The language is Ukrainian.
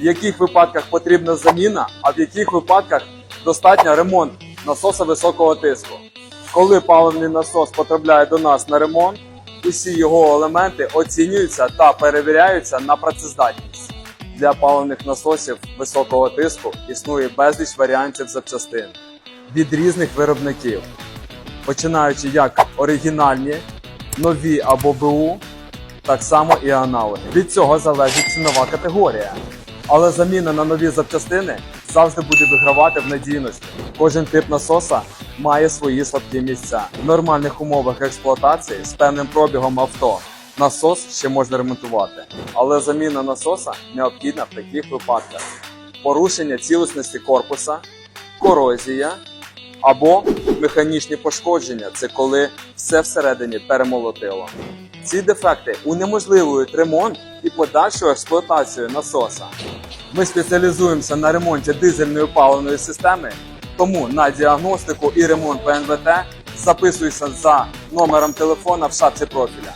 в яких випадках потрібна заміна, а в яких випадках достатньо ремонт насоса високого тиску. Коли паливний насос потрапляє до нас на ремонт, усі його елементи оцінюються та перевіряються на працездатність. Для паливних насосів високого тиску існує безліч варіантів запчастин від різних виробників, починаючи як оригінальні, нові або БУ, так само і аналоги. Від цього залежить цінова категорія. Але заміна на нові запчастини завжди буде вигравати в надійності. Кожен тип насоса має свої слабкі місця. В нормальних умовах експлуатації з певним пробігом авто насос ще можна ремонтувати. Але заміна насоса необхідна в таких випадках: порушення цілісності корпуса, корозія або механічні пошкодження це коли все всередині перемолотило. Ці дефекти унеможливують ремонт і подальшу експлуатацію насоса. Ми спеціалізуємося на ремонті дизельної паливної системи, тому на діагностику і ремонт ПНВТ записуйся за номером телефона в шапці профіля.